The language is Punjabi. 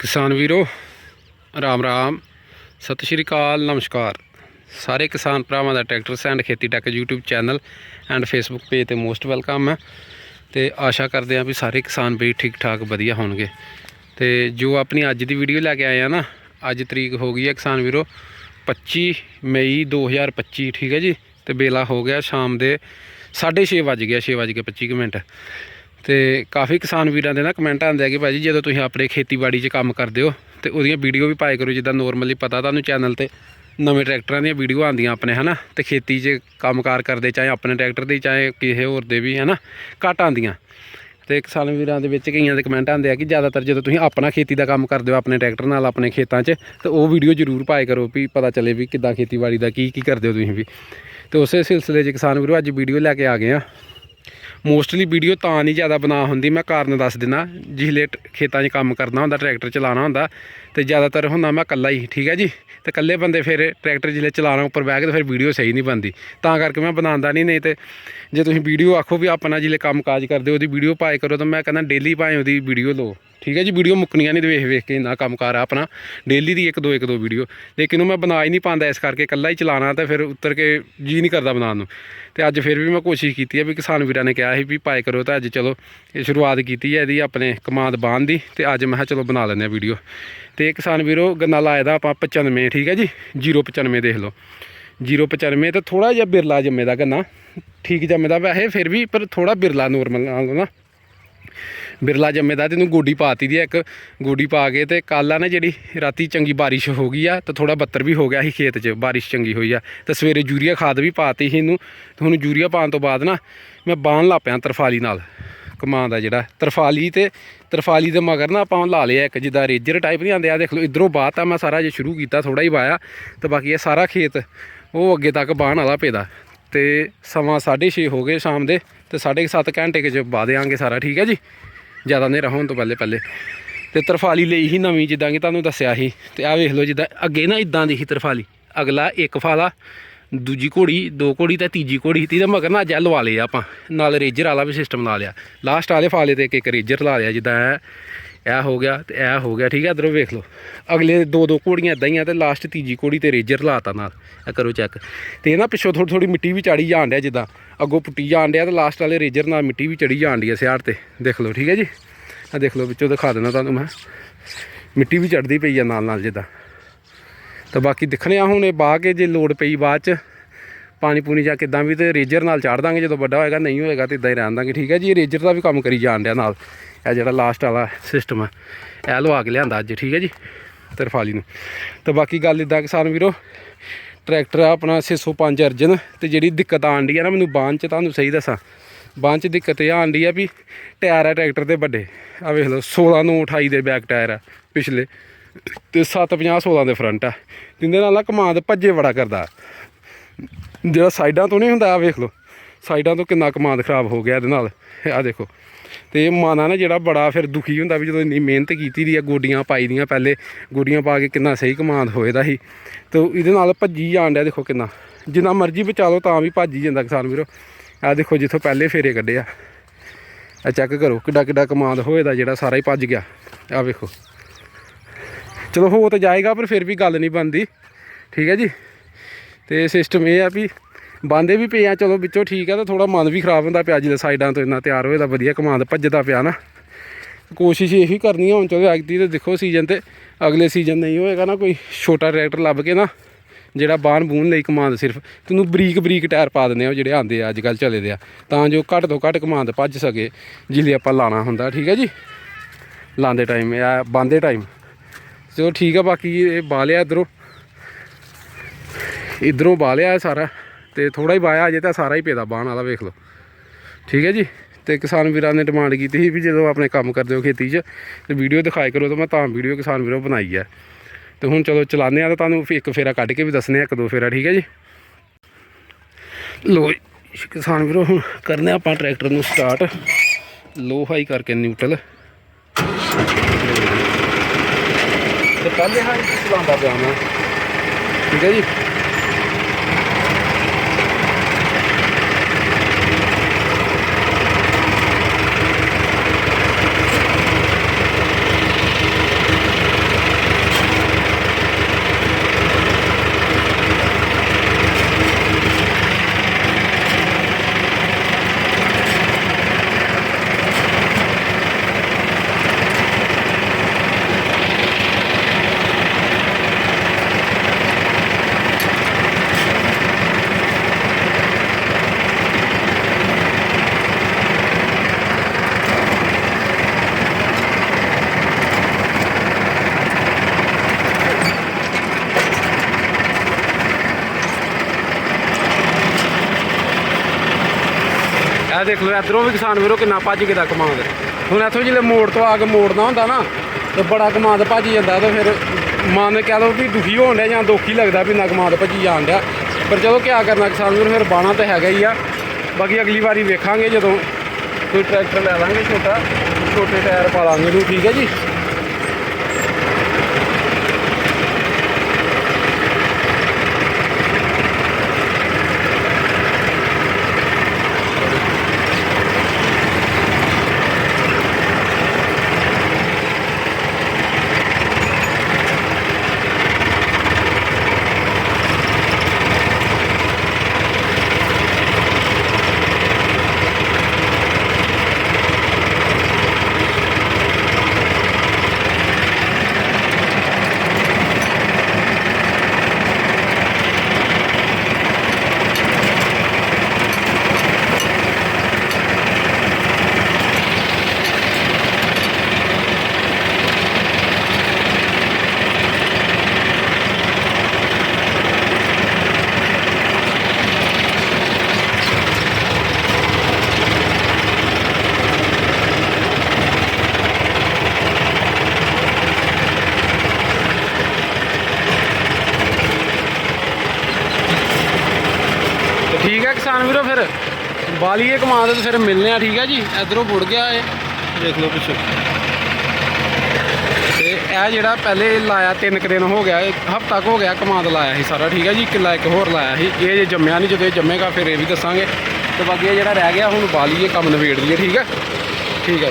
ਕਿਸਾਨ ਵੀਰੋ, ਰਾਮ ਰਾਮ, ਸਤਿ ਸ਼੍ਰੀ ਅਕਾਲ, ਨਮਸਕਾਰ। ਸਾਰੇ ਕਿਸਾਨ ਭਰਾਵਾਂ ਦਾ ਟਰੈਕਟਰ ਸੈਂਡ ਖੇਤੀ tech YouTube channel and Facebook page ਤੇ ਮੋਸਟ ਵੈਲਕਮ ਹੈ। ਤੇ ਆਸ਼ਾ ਕਰਦੇ ਹਾਂ ਵੀ ਸਾਰੇ ਕਿਸਾਨ ਵੀ ਠੀਕ ਠਾਕ ਵਧੀਆ ਹੋਣਗੇ। ਤੇ ਜੋ ਆਪਣੀ ਅੱਜ ਦੀ ਵੀਡੀਓ ਲੈ ਕੇ ਆਏ ਆ ਨਾ, ਅੱਜ ਤਰੀਕ ਹੋ ਗਈ ਹੈ ਕਿਸਾਨ ਵੀਰੋ 25 ਮਈ 2025 ਠੀਕ ਹੈ ਜੀ? ਤੇ ਬੇਲਾ ਹੋ ਗਿਆ ਸ਼ਾਮ ਦੇ 6:30 ਵੱਜ ਗਿਆ 6 ਵੱਜ ਕੇ 25 ਕੁ ਮਿੰਟ। ਤੇ ਕਾਫੀ ਕਿਸਾਨ ਵੀਰਾਂ ਦੇ ਨਾ ਕਮੈਂਟ ਆਉਂਦੇ ਆ ਕਿ ਭਾਜੀ ਜਦੋਂ ਤੁਸੀਂ ਆਪਣੇ ਖੇਤੀਬਾੜੀ 'ਚ ਕੰਮ ਕਰਦੇ ਹੋ ਤੇ ਉਹਦੀਆਂ ਵੀਡੀਓ ਵੀ ਪਾਇਆ ਕਰੋ ਜਿੱਦਾਂ ਨੋਰਮਲੀ ਪਤਾ ਤੁਹਾਨੂੰ ਚੈਨਲ ਤੇ ਨਵੇਂ ਟਰੈਕਟਰਾਂ ਦੀਆਂ ਵੀਡੀਓ ਆਉਂਦੀਆਂ ਆਪਣੇ, ਹਨਾ? ਤੇ ਖੇਤੀ 'ਚ ਕੰਮਕਾਰ ਕਰਦੇ ਚਾਹੇ ਆਪਣੇ ਟਰੈਕਟਰ ਦੀ ਚਾਹੇ ਕਿਸੇ ਹੋਰ ਦੇ ਵੀ, ਹਨਾ? ਘੱਟ ਆਉਂਦੀਆਂ। ਤੇ ਕਿਸਾਨ ਵੀਰਾਂ ਦੇ ਵਿੱਚ ਕਈਆਂ ਦੇ ਕਮੈਂਟ ਆਉਂਦੇ ਆ ਕਿ ਜ਼ਿਆਦਾਤਰ ਜਦੋਂ ਤੁਸੀਂ ਆਪਣਾ ਖੇਤੀ ਦਾ ਕੰਮ ਕਰਦੇ ਹੋ ਆਪਣੇ ਟਰੈਕਟਰ ਨਾਲ ਆਪਣੇ ਖੇਤਾਂ 'ਚ, ਤੇ ਉਹ ਵੀਡੀਓ ਜ਼ਰੂਰ ਪਾਇਆ ਕਰੋ ਵੀ ਪਤਾ ਚੱਲੇ ਵੀ ਕਿੱਦਾਂ ਖੇਤੀਬਾੜੀ ਦਾ ਕੀ ਕੀ ਕਰਦੇ ਹੋ ਤੁਸੀਂ ਵੀ। ਤੇ ਉਸੇ ਸਿਲਸਿਲੇ 'ਚ ਕਿਸਾਨ ਵੀਰੋ ਅੱਜ ਵੀਡੀਓ ਲੈ ਕੇ ਆ ਗਏ ਆ। ਮੋਸਟਲੀ ਵੀਡੀਓ ਤਾਂ ਨਹੀਂ ਜ਼ਿਆਦਾ ਬਣਾ ਹੁੰਦੀ, ਮੈਂ ਕਾਰਨ ਦੱਸ ਦਿੰਦਾ ਜਿਸਲੇ ਟ- ਖੇਤਾਂ 'ਚ ਕੰਮ ਕਰਨਾ ਹੁੰਦਾ, ਟਰੈਕਟਰ ਚਲਾਉਣਾ ਹੁੰਦਾ, ਤੇ ਜ਼ਿਆਦਾਤਰ ਹੁੰਦਾ ਮੈਂ ਇਕੱਲਾ ਹੀ, ਠੀਕ ਹੈ ਜੀ? ਤੇ ਇਕੱਲੇ ਬੰਦੇ ਫਿਰ ਟਰੈਕਟਰ ਜਿਸਲੇ ਚਲਾਉਣਾ ਉੱਪਰ ਬਹਿ ਕੇ ਤੇ ਫਿਰ ਵੀਡੀਓ ਸਹੀ ਨਹੀਂ ਬਣਦੀ। ਤਾਂ ਕਰਕੇ ਮੈਂ ਬਣਾਉਂਦਾ ਨਹੀਂ ਨਹੀਂ ਤੇ ਜੇ ਤੁਸੀਂ ਵੀਡੀਓ ਆਖੋ ਵੀ ਆਪਣਾ ਜਿਸਲੇ ਕੰਮ ਕਾਜ ਕਰਦੇ ਉਹਦੀ ਵੀਡੀਓ ਪਾਏ ਕਰੋ, ਤਾਂ ਮੈਂ ਕਹਿੰਦਾ ਡੇਲੀ ਭਾਵੇਂ ਉਹਦੀ ਵੀਡੀਓ ਲਓ। ਠੀਕ ਹੈ ਜੀ, ਵੀਡੀਓ ਮੁੱਕਣੀਆਂ ਨਹੀਂ ਵੇਖ ਵੇਖ ਕੇ ਇੰਨਾ ਕੰਮ ਕਾਰ ਆ ਆਪਣਾ। ਡੇਲੀ ਦੀ ਇੱਕ ਦੋ ਇੱਕ ਦੋ ਵੀਡੀਓ। ਲੇਕਿਨ ਉਹ ਮੈਂ ਬਣਾ ਹੀ ਨਹੀਂ ਪਾਉਂਦਾ ਇਸ ਕਰਕੇ ਇਕੱਲਾ ਹੀ ਚਲਾਣਾ ਤਾਂ ਫਿਰ ਉੱਤਰ ਕੇ ਜੀ ਨਹੀਂ ਕਰਦਾ ਬਣਾਉਣ ਨੂੰ। ਤੇ ਅੱਜ ਫਿਰ ਵੀ ਮੈਂ ਕੋਸ਼ਿਸ਼ ਕੀਤੀ ਹੈ ਵੀ ਕਿਸਾਨ ਵੀਰਾਂ ਨੇ ਕਿਹਾ ਸੀ ਵੀ ਪਾਏ ਕਰੋ ਤਾਂ ਅੱਜ ਚਲੋ ਇਹ ਸ਼ੁਰੂਆਤ ਕੀਤੀ ਹੈ ਇਹਦੀ ਆਪਣੇ ਕਮਾਦ ਬਾਂਧ ਦੀ ਤੇ ਅੱਜ ਮੈਂ ਕਿਹਾ ਚਲੋ ਬਣਾ ਲੈਂਦੇ ਆ ਵੀਡੀਓ। ਤੇ ਕਿਸਾਨ ਵੀਰੋ, ਗੰਨਾ ਲਾਇਆ ਦਾ ਆਪਾਂ 95 ਠੀਕ ਹੈ ਜੀ? 095 ਦੇਖ ਲਓ। 095 ਤੇ ਥੋੜਾ ਜਿਹਾ ਬਿਰਲਾ ਜੰਮੇ ਦਾ ਗੰਨਾ। ਠੀਕ ਜੰਮੇ ਦਾ ਵੈਸੇ ਫਿਰ ਵੀ, ਪਰ ਥੋੜਾ ਬਿਰਲਾ ਨੋਰਮਲ ਨਾਲੋਂ ਨਾ। ਬਿਰਲਾ ਜੰਮੇ ਦਾ ਤੈਨੂੰ ਗੋਡੀ ਪਾਤੀ ਦੀ ਆ ਇੱਕ, ਗੋਡੀ ਪਾ ਕੇ ਤੇ ਕੱਲ ਆ ਨਾ ਜਿਹੜੀ ਰਾਤੀ ਚੰਗੀ ਬਾਰਿਸ਼ ਹੋ ਗਈ ਆ, ਤਾਂ ਥੋੜਾ ਬੱਤਰ ਵੀ ਹੋ ਗਿਆ ਸੀ ਖੇਤ 'ਚ, ਬਾਰਿਸ਼ ਚੰਗੀ ਹੋਈ ਆ। ਤੇ ਸਵੇਰੇ ਯੂਰੀਆ ਖਾਦ ਵੀ ਪਾਤੀ ਸੀ ਇਹਨੂੰ, ਤੇ ਹੁਣ ਯੂਰੀਆ ਪਾਉਣ ਤੋਂ ਬਾਅਦ ਨਾ ਮੈਂ ਬਾਣ ਲਾ ਪਿਆ ਤਰਫਾਲੀ ਨਾਲ, ਕਮਾਂ ਦਾ ਜਿਹੜਾ ਤਰਫਾਲੀ ਤੇ ਤਰਫਾਲੀ ਦੇ ਮਗਰ ਨਾ ਆਪਾਂ ਲਾ ਲਿਆ ਇੱਕ, ਜਿੱਦਾਂ ਰੇਜਰ ਟਾਈਪ ਨਹੀਂ ਆਉਂਦੇ ਆ ਦੇਖ ਲਓ, ਇਧਰੋਂ ਬਾਅਦ ਤਾਂ ਮੈਂ ਸਾਰਾ ਜੇ ਸ਼ੁਰੂ ਕੀਤਾ ਥੋੜਾ ਹੀ ਵਾਇਆ, ਤੇ ਬਾਕੀ ਇਹ ਸਾਰਾ ਖੇਤ, ਉਹ ਅੱਗੇ ਤੱਕ ਬਾਣ ਵਾਲਾ ਪੇਦਾ। ਤੇ ਸਮਾਂ 6:30 ਹੋ ਗਏ ਸ਼ਾਮ ਦੇ ਤੇ 7:30 ਘੰਟੇ ਕੇ ਚ ਪਾ ਦਿਆਂਗੇ ਸਾਰਾ, ਠੀਕ ਹੈ ਜੀ? ਜ਼ਿਆਦਾ ਹਨੇਰਾ ਹੋਣ ਤੋਂ ਪਹਿਲੇ ਪਹਿਲੇ। ਤੇ ਤਰਫਾਲੀ ਲਈ ਹੀ ਨਵੀਂ ਜਿੱਦਾਂ ਕਿ ਤੁਹਾਨੂੰ ਦੱਸਿਆ ਸੀ। ਤੇ ਆਹ ਵੇਖ ਲਓ ਜਿੱਦਾਂ ਅੱਗੇ ਨਾ ਇਦਾਂ ਦੀ ਸੀ ਤਰਫਾਲੀ। ਅਗਲਾ ਇੱਕ ਫਾਲਾ, ਦੂਜੀ ਘੋੜੀ, ਦੋ ਘੋੜੀ ਤੇ ਤੀਜੀ ਘੋੜੀ ਤੇ ਇਹਦਾ ਮਗਰ ਨਾ ਅੱਜ ਆਹ ਲਵਾ ਲਿਆ ਆਪਾਂ। ਨਾਲ ਰੇਜਰ ਵਾਲਾ ਵੀ ਸਿਸਟਮ ਲਾ ਲਿਆ। ਲਾਸਟ ਵਾਲੇ ਫਾਲੇ ਤੇ ਇੱਕ ਇੱਕ ਰੇਜਰ ਲਾ ਲਿਆ ਜਿੱਦਾਂ ਇਹ ਹੋ ਗਿਆ ਤੇ ਇਹ ਹੋ ਗਿਆ, ਠੀਕ ਹੈ ਇਧਰੋਂ ਵੇਖ ਲਓ। ਅਗਲੇ ਦੋ ਦੋ ਘੋੜੀਆਂ ਇਦਾਂ ਹੀ ਆ ਤੇ ਲਾਸਟ ਤੀਜੀ ਘੋੜੀ ਤੇ ਰੇਜਰ ਲਾਤਾ ਨਾਲ। ਇਹ ਕਰੋ ਚੈੱਕ ਤੇ ਨਾ ਪਿੱਛੋਂ ਥੋੜੀ ਥੋੜੀ ਮਿੱਟੀ ਵੀ ਚਾੜੀ ਜਾਣ ਡਿਆ ਜਿੱਦਾਂ। ਅੱਗੋਂ ਪੁੱਟੀ ਜਾਣ ਡਿਆ ਤੇ ਲਾਸਟ ਵਾਲੇ ਰੇਜਰ ਨਾਲ ਮਿੱਟੀ ਵੀ ਚੜੀ ਜਾਣ ਡਈ ਆ ਸਿਆੜ ਤੇ। ਦੇਖ ਲਓ, ਠੀਕ ਹੈ ਜੀ? ਆ ਦੇਖ ਲਓ, ਵਿੱਚੋਂ ਦਿਖਾ ਦਿੰਦਾ ਤੁਹਾਨੂੰ ਮੈਂ। ਮਿੱਟੀ ਵੀ ਚੜਦੀ ਪਈ ਆ ਨਾਲ ਨਾਲ ਜਿੱਦਾਂ। ਤਾਂ ਬਾਕੀ ਦਿਖਣੇ ਆ ਹੁਣ ਇਹ ਬਾਹ ਕੇ ਜੇ ਲੋੜ ਪਈ ਬਾਅਦ ਚ। ਪਾਣੀ ਪੂਣੀ ਜਾਂ ਕਿਦਾਂ ਵੀ ਤੇ ਰੇਜਰ ਨਾਲ ਚਾੜ ਦਾਂਗੇ, ਜਦੋਂ ਵੱਡਾ ਹੋਏਗਾ, ਨਹੀਂ ਹੋਏਗਾ ਤੇ ਇਦਾਂ ਹੀ ਰਹਿਣ ਦਾਂਗੇ, ਠੀਕ ਹੈ ਜੀ? ਰੇਜਰ ਦਾ ਵੀ ਕੰਮ ਕਰੀ ਜਾਣ ਡਿਆ ਨਾਲ। ਇਹ ਜਿਹੜਾ ਲਾਸਟ ਵਾਲਾ ਸਿਸਟਮ ਹੈ ਇਹ ਲਵਾ ਕੇ ਲਿਆਂਦਾ ਅੱਜ, ਠੀਕ ਹੈ ਜੀ? ਤਰਫਾਲੀ ਨੂੰ। ਤਾਂ ਬਾਕੀ ਗੱਲ ਇਦਾਂ ਕਿਸਾਨ ਵੀਰੋ, ਟਰੈਕਟਰ ਆ ਆਪਣਾ 605 ਅਰਜਨ, ਤੇ ਜਿਹੜੀ ਦਿੱਕਤ ਆਣ ਡਈ ਆ ਨਾ, ਮੈਨੂੰ ਬਾਂਹ 'ਚ ਤੁਹਾਨੂੰ ਸਹੀ ਦੱਸਾਂ। ਬਾਂਹ 'ਚ ਦਿੱਕਤ ਇਹ ਆਣ ਡਈ ਆ ਵੀ ਟਾਇਰ ਆ ਟਰੈਕਟਰ ਦੇ ਵੱਡੇ। ਆ ਵੇਖ ਲਓ 16 ਨੂੰ 28 ਦੇ ਬੈਕ ਟਾਇਰ ਆ, ਪਿਛਲੇ। ਤੇ 750 16 ਦੇ ਫਰੰਟ ਆ। ਜਿੰਦੇ ਨਾਲ ਨਾ ਕਮਾਂਦ ਭੱਜੇ ਬੜਾ ਕਰਦਾ। ਜਿਹੜਾ ਸਾਈਡਾਂ ਤੋਂ ਨਹੀਂ ਹੁੰਦਾ ਆ ਵੇਖ ਲਓ। ਸਾਈਡਾਂ ਤੋਂ ਕਿੰਨਾ ਕਮਾਂਦ ਖਰਾਬ ਹੋ ਗਿਆ ਇਹਦੇ ਨਾਲ। ਆ ਦੇਖੋ। ਤੇ ਇਹ ਮਾਨਾ ਨਾ ਜਿਹੜਾ ਬੜਾ ਫਿਰ ਦੁਖੀ ਹੁੰਦਾ ਵੀ ਜਦੋਂ ਇੰਨੀ ਮਿਹਨਤ ਕੀਤੀ ਦੀ ਆ, ਗੋਡੀਆਂ ਪਾਈ ਦੀਆਂ ਪਹਿਲੇ, ਗੋਡੀਆਂ ਪਾ ਕੇ ਕਿੰਨਾ ਸਹੀ ਕਮਾਂਦ ਹੋਏਦਾ ਸੀ। ਤੇ ਇਹਦੇ ਨਾਲ ਭੱਜੀ ਜਾਣ ਡਿਆ, ਦੇਖੋ ਕਿੰਨਾ। ਜਿੰਨਾ ਮਰਜ਼ੀ ਬਚਾ ਲਓ, ਤਾਂ ਵੀ ਭੱਜ ਹੀ ਜਾਂਦਾ ਕਿਸਾਨ ਵੀਰੋ। ਆ ਦੇਖੋ ਜਿੱਥੋਂ ਪਹਿਲੇ ਫੇਰੇ ਕੱਢੇ ਆ। ਆ ਚੈੱਕ ਕਰੋ ਕਿੱਡਾ ਕਿੱਡਾ ਕਮਾਂਦ ਹੋਏਦਾ ਜਿਹੜਾ ਸਾਰਾ ਹੀ ਭੱਜ ਗਿਆ। ਆ ਵੇਖੋ। ਚਲੋ ਹੋ ਤਾਂ ਜਾਏਗਾ, ਪਰ ਫਿਰ ਵੀ ਗੱਲ ਨਹੀਂ ਬਣਦੀ। ਠੀਕ ਹੈ ਜੀ? ਤੇ ਸਿਸਟਮ ਇਹ ਆ ਵੀ ਬਾਂਦੇ ਵੀ ਪਏ ਆ, ਚਲੋ ਵਿੱਚੋਂ ਠੀਕ ਆ, ਤਾਂ ਥੋੜਾ ਮਨ ਵੀ ਖਰਾਬ ਹੁੰਦਾ ਪਿਆ ਜਿਹਦੇ ਸਾਈਡਾਂ ਤੋਂ ਇੰਨਾ ਤਿਆਰ ਹੋਏ ਦਾ, ਵਧੀਆ ਕਮਾਂਦ ਭੱਜਦਾ ਪਿਆ ਨਾ। ਕੋਸ਼ਿਸ਼ ਇਹੀ ਕਰਨੀ ਆ, ਹੁਣ ਚਲੋ ਅੱਜ ਦੀ ਤੇ ਦੇਖੋ ਸੀਜ਼ਨ ਤੇ, ਅਗਲੇ ਸੀਜ਼ਨ ਨਹੀਂ ਹੋਏਗਾ ਨਾ ਕੋਈ ਛੋਟਾ ਟਰੈਕਟਰ ਲੱਭ ਕੇ ਨਾ, ਜਿਹੜਾ ਬਾਣ ਬੂਣ ਲਈ ਕਮਾਂਦ ਸਿਰਫ, ਤੈਨੂੰ ਬਰੀਕ ਬਰੀਕ ਟਾਇਰ ਪਾ ਦਿੰਦੇ ਆ, ਉਹ ਜਿਹੜੇ ਆਉਂਦੇ ਆ ਅੱਜ ਕੱਲ ਚੱਲੇ ਦੇ ਆ, ਤਾਂ ਜੋ ਘੱਟ ਤੋਂ ਘੱਟ ਕਮਾਂਦ ਭੱਜ ਸਕੇ ਜਿਲੇ ਆਪਾਂ ਲਾਣਾ ਹੁੰਦਾ, ਠੀਕ ਹੈ ਜੀ? ਲਾਉਂਦੇ ਟਾਈਮ ਆ, ਬੰਦੇ ਟਾਈਮ ਚਲੋ ਠੀਕ ਆ, ਬਾਕੀ ਇਹ ਬਾਲਿਆ ਇਧਰੋਂ। ਇਧਰੋਂ ਬਾਲਿਆ ਲਿਆ ਸਾਰਾ ਤੇ ਥੋੜਾ ਹੀ ਬਾਇਆ ਅਜੇ ਤਾਂ ਸਾਰਾ ਹੀ ਪੇਦਾ ਬਾਣ ਵਾਲਾ, ਵੇਖ ਲਓ। ਠੀਕ ਹੈ ਜੀ? ਤੇ ਕਿਸਾਨ ਵੀਰਾਂ ਨੇ ਡਿਮਾਂਡ ਕੀਤੀ ਸੀ ਵੀ ਜਦੋਂ ਆਪਣੇ ਕੰਮ ਕਰਦੇ ਹੋ ਖੇਤੀ 'ਚ, ਤੇ ਵੀਡੀਓ ਦਿਖਾਏ ਕਰੋ ਤਾਂ ਮੈਂ ਤਾਂ ਵੀਡੀਓ ਕਿਸਾਨ ਵੀਰੋ ਬਣਾਈ ਹੈ। ਤੇ ਹੁਣ ਚਲੋ ਚਲਾਉਂਦੇ ਆ ਤਾਂ ਤੁਹਾਨੂੰ ਇੱਕ ਫੇਰਾ ਕੱਢ ਕੇ ਵੀ ਦੱਸਨੇ ਆ, ਇੱਕ ਦੋ ਫੇਰਾ, ਠੀਕ ਹੈ ਜੀ? ਲੋ ਕਿਸਾਨ ਵੀਰੋ, ਹੁਣ ਕਰਨੇ ਆਪਾਂ ਟਰੈਕਟਰ ਨੂੰ ਸਟਾਰਟ ਲੋ ਹਾਈ ਕਰਕੇ ਨਿਊਟਰਲ ਤੇ ਪਹਿਲੇ ਹਾਂ ਚਲਾਉਂਦਾ ਪਿਆ ਮੈਂ। ਠੀਕ ਹੈ ਜੀ? ਇਹ ਦੇਖ ਲਓ, ਇਧਰੋਂ ਵੀ ਕਿਸਾਨ ਵੀਰੋ ਕਿੰਨਾ ਭੱਜ ਕੇ ਦਾ ਕਮਾਂਦ ਹੁਣ ਇੱਥੋਂ ਜਿਹੜੇ ਮੋੜ ਤੋਂ ਆ ਕੇ ਮੋੜਨਾ ਹੁੰਦਾ ਨਾ, ਤੇ ਬੜਾ ਕਮਾਦ ਭੱਜ ਜਾਂਦਾ ਤੇ ਫਿਰ ਮਨ ਕਹਿ ਲਓ ਵੀ ਦੁਖੀ ਹੋਣ ਡਿਆ ਜਾਂ ਦੁੱਖ ਹੀ ਲੱਗਦਾ ਵੀ ਨਾ ਕਮਾਂਦ ਭੱਜੀ ਜਾਣ ਡਿਆ। ਪਰ ਚਲੋ ਕੀ ਕਰਨਾ, ਕਿਸਾਨ ਵੀਰ, ਫਿਰ ਬਾਣਾ ਤਾਂ ਹੈਗਾ ਹੀ ਆ। ਬਾਕੀ ਅਗਲੀ ਵਾਰੀ ਵੇਖਾਂਗੇ ਜਦੋਂ ਕੋਈ ਟਰੈਕਟਰ ਲੈ ਲਾਂਗੇ ਛੋਟਾ, ਛੋਟੇ ਟਾਇਰ ਪਾ ਲਾਂਗੇ ਨੂੰ ਠੀਕ ਹੈ ਜੀ ਤੇ ਠੀਕ ਹੈ ਕਿਸਾਨ ਵੀਰੋ ਫਿਰ। ਬਾਲੀਏ ਕਮਾਂਦ ਤੇ ਫਿਰ ਮਿਲਨੇ ਆ ਠੀਕ ਹੈ ਜੀ? ਇਧਰੋਂ ਮੁੜ ਗਿਆ ਇਹ। ਦੇਖ ਲਓ ਪਿੱਛੇ। ਤੇ ਇਹ ਜਿਹੜਾ ਪਹਿਲੇ ਲਾਇਆ ਤਿੰਨ ਕੁ ਦਿਨ ਹੋ ਗਿਆ ਹਫਤਾ ਕੁ ਹੋ ਗਿਆ ਕਮਾਂਦ ਲਾਇਆ ਸੀ ਸਾਰਾ ਠੀਕ ਹੈ ਜੀ? ਕਿੱਲਾ ਇੱਕ ਹੋਰ ਲਾਇਆ ਸੀ। ਇਹ ਜੇ ਜੰਮਿਆ ਨਹੀਂ ਜਦੋਂ ਇਹ ਜੰਮੇਗਾ ਫਿਰ ਇਹ ਵੀ ਦੱਸਾਂਗੇ। ਤੇ ਬਾਕੀ ਇਹ ਜਿਹੜਾ ਰਹਿ ਗਿਆ ਹੁਣ ਬਾਲੀਏ ਕੰਮ ਨਵੇੜ ਲਈਏ ਠੀਕ ਹੈ ਠੀਕ ਹੈ